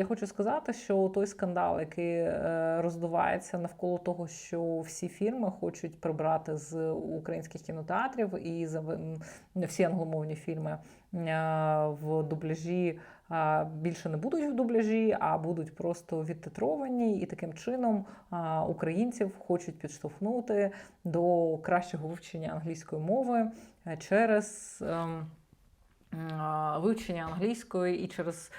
Я хочу сказати, що той скандал, який е, роздувається навколо того, що всі фірми хочуть прибрати з українських кінотеатрів і всі англомовні фільми е, в дубляжі е, більше не будуть в дубляжі, а будуть просто відтитровані, і таким чином українців хочуть підштовхнути до кращого вивчення англійської мови через. Вивчення англійської і через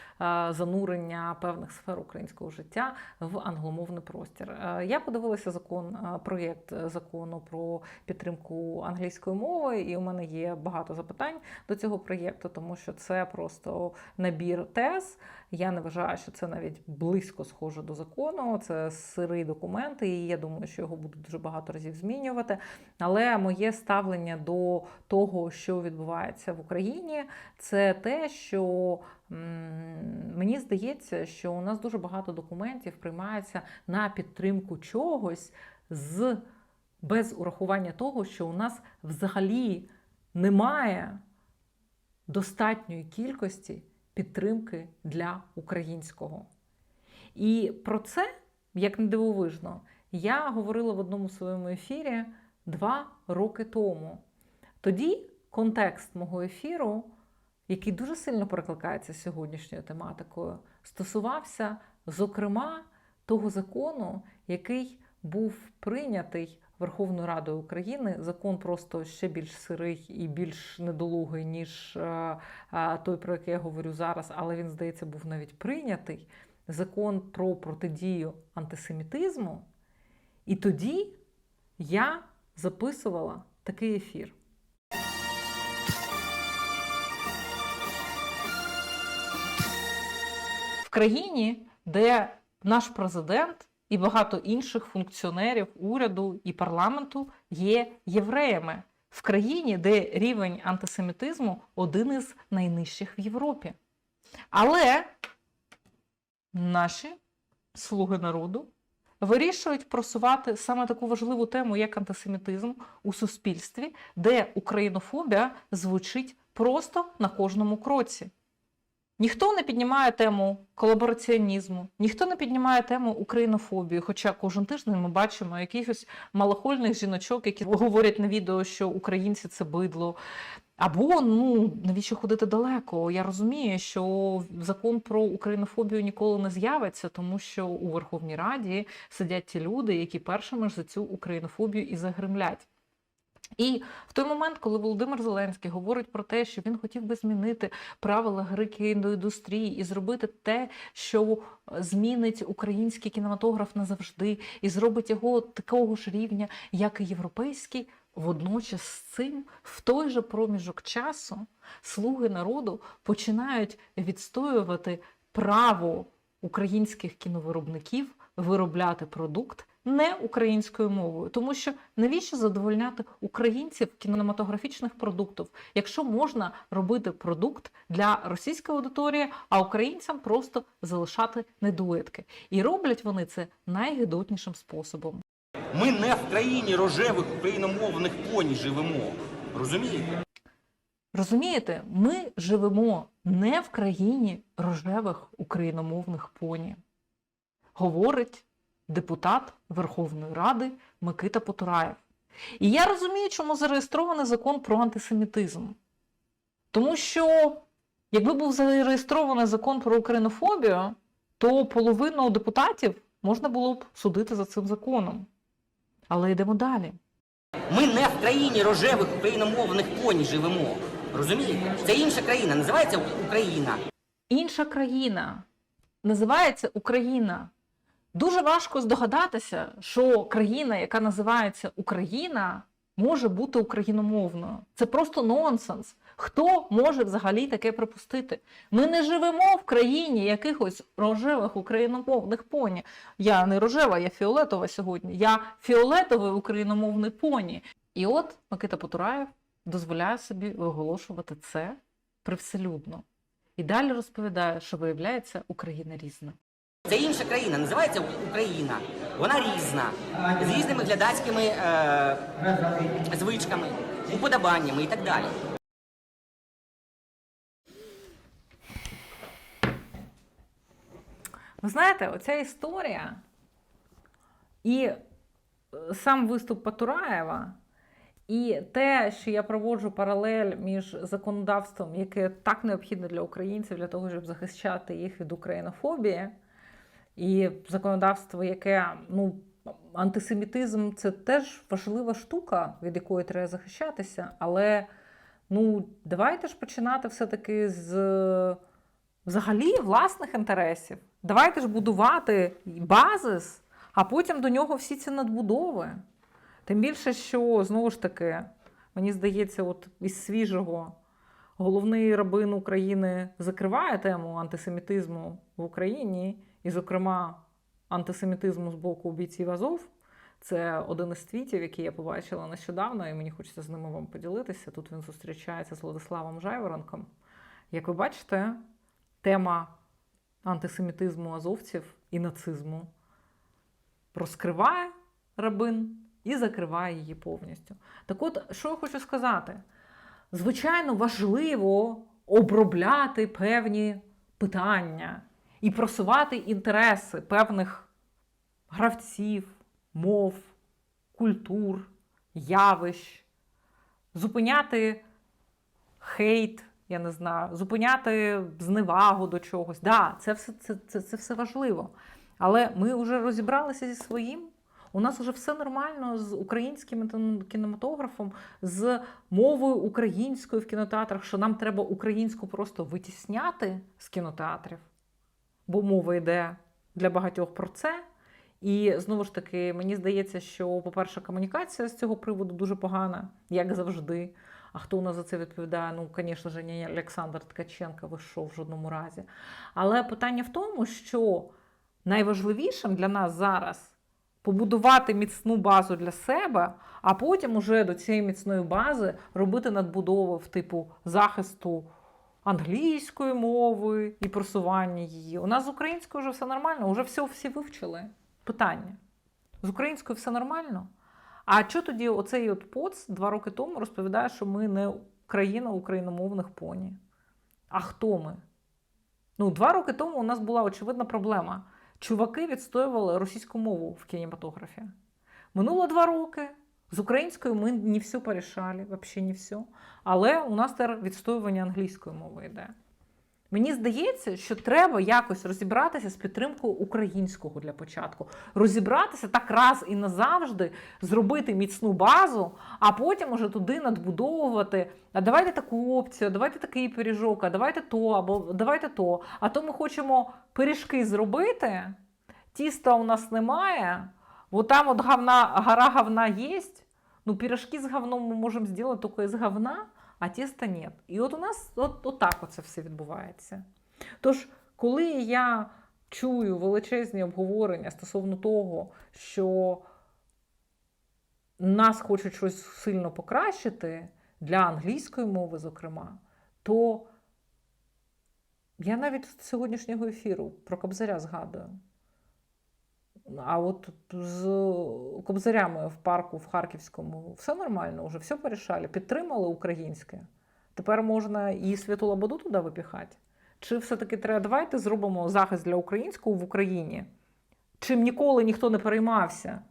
занурення певних сфер українського життя в англомовний простір. Е, Я подивилася закон, е, проєкт закону про підтримку англійської мови, і у мене є багато запитань до цього проєкту, тому що це просто набір тез. Я не вважаю, що це навіть близько схоже до закону. Це сирий документ, і я думаю, що його будуть дуже багато разів змінювати. Але моє ставлення до того, що відбувається в Україні, це те, що мені здається, що у нас дуже багато документів приймається на підтримку чогось з без урахування того, що у нас взагалі немає достатньої кількості підтримки для українського. І про це, як не дивовижно, я говорила в одному своєму ефірі два роки тому. Тоді контекст мого ефіру, який дуже сильно перекликається сьогоднішньою тематикою, стосувався, зокрема, того закону, який був прийнятий Верховною Радою України. Закон просто ще більш сирий і більш недолугий, ніж е, е, той, про який я говорю зараз, але він, здається, був навіть прийнятий. Закон про протидію антисемітизму. І тоді я записувала такий ефір. В країні, де наш президент і багато інших функціонерів уряду і парламенту є євреями, в країні, де рівень антисемітизму один із найнижчих в Європі. Але наші слуги народу вирішують просувати саме таку важливу тему, як антисемітизм у суспільстві, де українофобія звучить просто на кожному кроці. Ніхто не піднімає тему колабораціонізму, ніхто не піднімає тему українофобії. Хоча кожен тиждень ми бачимо якихось малохольних жіночок, які говорять на відео, що українці це бидло. Або ну навіщо ходити далеко? Я розумію, що закон про українофобію ніколи не з'явиться, тому що у Верховній Раді сидять ті люди, які першими ж за цю українофобію і загремлять. І в той момент, коли Володимир Зеленський говорить про те, що він хотів би змінити правила гри кіноіндустрії і зробити те, що змінить український кінематограф назавжди, і зробить його такого ж рівня, як і європейський, водночас з цим в той же проміжок часу слуги народу починають відстоювати право українських кіновиробників виробляти продукт не українською мовою, тому що навіщо задовольняти українців кінематографічних продуктів, якщо можна робити продукт для російської аудиторії, а українцям просто залишати недоїдки. І роблять вони це найгидотнішим способом. Ми не в країні рожевих україномовних поні живемо. Розумієте? Розумієте, ми живемо не в країні рожевих україномовних поні, говорить депутат Верховної Ради Микита Потураєв. І я розумію, чому зареєстрований закон про антисемітизм. Тому що, якби був зареєстрований закон про українофобію, то половину депутатів можна було б судити за цим законом. Але йдемо далі. Ми не в країні рожевих україномовних поні живемо. Розумієте? Це інша країна, називається Україна. Інша країна називається Україна. Дуже важко здогадатися, що країна, яка називається Україна, може бути україномовною. Це просто нонсенс. Хто може взагалі таке припустити? Ми не живемо в країні якихось рожевих україномовних поні. Я не рожева, я фіолетова сьогодні. Я фіолетовий україномовний поні. І от Микита Потураєв дозволяє собі виголошувати це привселюдно. І далі розповідає, що виявляється Україна різна. Це інша країна, називається Україна. Вона різна, з різними глядацькими е, звичками, уподобаннями і так далі. Ви знаєте, оця історія і е, сам виступ Патураєва, і те, що я проводжу паралель між законодавством, яке так необхідне для українців, для того, щоб захищати їх від українофобії, і законодавство, яке ну, антисемітизм це теж важлива штука, від якої треба захищатися. Але ну, давайте ж починати все-таки з взагалі власних інтересів. Давайте ж будувати базис, а потім до нього всі ці надбудови. Тим більше, що знову ж таки, мені здається, от із свіжого головний рабин України закриває тему антисемітизму в Україні, і, зокрема, антисемітизму з боку бійців Азов. Це один із твітів, який я побачила нещодавно, і мені хочеться з ними вам поділитися. Тут він зустрічається з Владиславом Жайворонком. Як ви бачите, тема антисемітизму азовців і нацизму розкриває рабин і закриває її повністю. Так от, що я хочу сказати? Звичайно, важливо обробляти певні питання і просувати інтереси певних гравців, мов, культур, явищ, зупиняти хейт, я не знаю, зупиняти зневагу до чогось. Да, це все, це, це, це все важливо. Але ми вже розібралися зі своїм. У нас вже все нормально з українським кінематографом, з мовою українською в кінотеатрах, що нам треба українську просто витісняти з кінотеатрів, бо мова йде для багатьох про це. І знову ж таки, мені здається, що, по-перше, комунікація з цього приводу дуже погана, як завжди. А хто у нас за це відповідає? Ну, звісно ж, не Олександр Ткаченко, ви що в жодному разі. Але питання в тому, що найважливішим для нас зараз побудувати міцну базу для себе, а потім уже до цієї міцної бази робити надбудови в типу захисту англійської мови і просування її. У нас з українською вже все нормально, вже все всі вивчили. Питання. З українською все нормально. А що тоді оцей от поц два роки тому розповідає, що ми не країна україномовних поні? А хто ми? Ну, два роки тому у нас була очевидна проблема. Чуваки відстоювали російську мову в кінематографі. Минуло два роки. З українською ми не все порішали, взагалі не все. Але у нас тепер відстоювання англійської мови йде. Мені здається, що треба якось розібратися з підтримкою українського для початку. Розібратися так раз і назавжди, зробити міцну базу, а потім уже туди надбудовувати. А давайте таку опцію, давайте такий пиріжок, а давайте то, або давайте то. А то ми хочемо пиріжки зробити, тіста у нас немає, бо там от говна, гора говна є. Ну, пиріжки з говном ми можемо зробити тільки з говна, а тіста ні. І от у нас от, от так оце все відбувається. Тож, коли я чую величезні обговорення стосовно того, що нас хочуть щось сильно покращити для англійської мови, зокрема, то я навіть з сьогоднішнього ефіру про Кобзаря згадую. А от з кобзарями в парку в Харківському все нормально, вже все порішали, підтримали українське. Тепер можна і Святу Лободу туди випіхати. Чи все-таки треба давайте зробимо захист для українського в Україні, чим ніколи ніхто не переймався.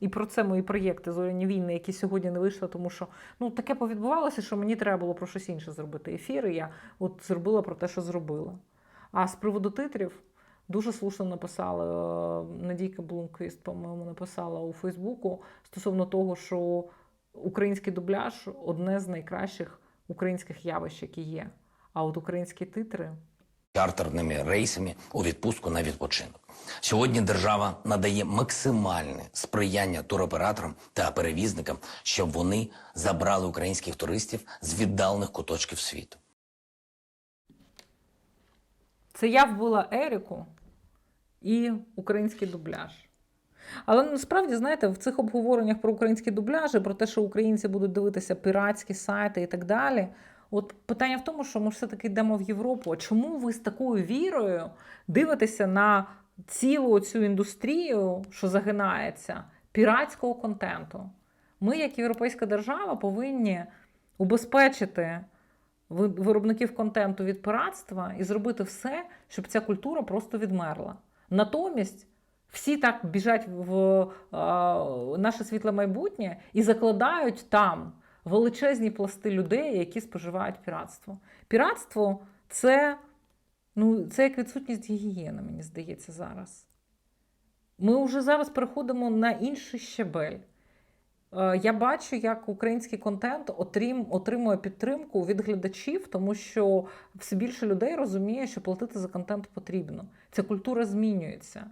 І про це мої проєкти зоряні війни, які сьогодні не вийшли, тому що ну таке повідбувалося, що мені треба було про щось інше зробити. Ефіри я от зробила про те, що зробила. А з приводу титрів дуже слушно написала е, Надійка Блумквіст, по-моєму, написала у Фейсбуку стосовно того, що український дубляж одне з найкращих українських явищ, які є. А от українські титри чартерними рейсами у відпустку на відпочинок. Сьогодні держава надає максимальне сприяння туроператорам та перевізникам, щоб вони забрали українських туристів з віддалених куточків світу. Це я вбила Еріку і український дубляж. Але насправді, знаєте, в цих обговореннях про українські дубляжі, про те, що українці будуть дивитися піратські сайти і так далі. От питання в тому, що ми все-таки йдемо в Європу. А чому ви з такою вірою дивитеся на цілу цю індустрію, що загинається, піратського контенту? Ми, як європейська держава, повинні убезпечити виробників контенту від пиратства і зробити все, щоб ця культура просто відмерла. Натомість всі так біжать в наше світле майбутнє і закладають там величезні пласти людей, які споживають піратство. Піратство це, ну, це як відсутність гігієни, мені здається, зараз. Ми вже зараз переходимо на інший щебель. Е, Я бачу, як український контент отримує підтримку від глядачів, тому що все більше людей розуміє, що платити за контент потрібно. Ця культура змінюється.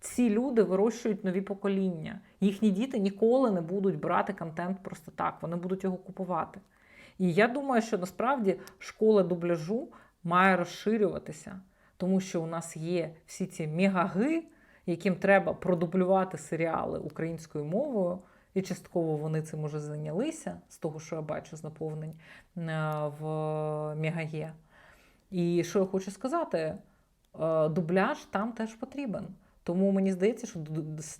Ці люди вирощують нові покоління. Їхні діти ніколи не будуть брати контент просто так, вони будуть його купувати. І я думаю, що насправді школа дубляжу має розширюватися, тому що у нас є всі ці мегаги, яким треба продублювати серіали українською мовою. І частково вони цим уже зайнялися з того, що я бачу з наповнень е, в Мегаге. І що я хочу сказати, е, дубляж там теж потрібен. Тому мені здається, що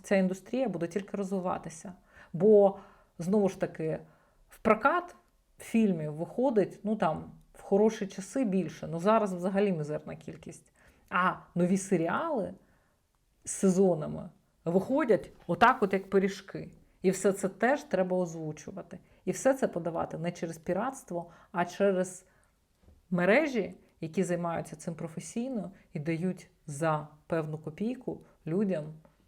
ця індустрія буде тільки розвиватися. Бо знову ж таки, в прокат фільмів виходить ну там в хороші часи більше. Ну зараз взагалі мізерна кількість. А нові серіали з сезонами виходять отак, от як пиріжки. І все це теж треба озвучувати. І все це подавати не через піратство, а через мережі, які займаються цим професійно і дають за певну копійку людям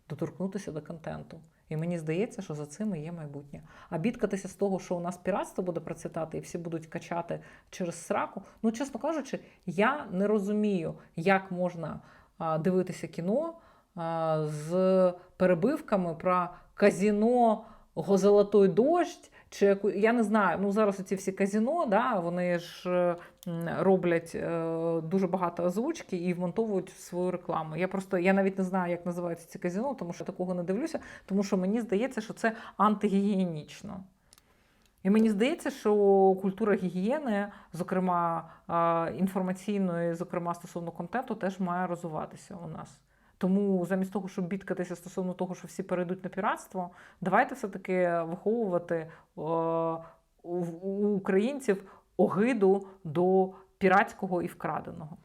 доторкнутися до контенту. І мені здається, що за цим і є майбутнє. А бідкатися з того, що у нас піратство буде процвітати і всі будуть качати через сраку. Ну, чесно кажучи, я не розумію, як можна дивитися кіно з перебивками про казіно Золотой дощ. Чи яку я не знаю, ну зараз ці всі казіно, да, вони ж е, роблять е, дуже багато озвучки і вмонтовують свою рекламу. Я просто я навіть не знаю, як називаються ці казіно, тому що я такого не дивлюся, тому що мені здається, що це антигігієнічно. І мені здається, що культура гігієни, зокрема інформаційної, зокрема стосовно контенту, теж має розвиватися у нас. Тому замість того, щоб бідкатися стосовно того, що всі перейдуть на піратство, давайте все-таки виховувати е, у українців огиду до піратського і вкраденого.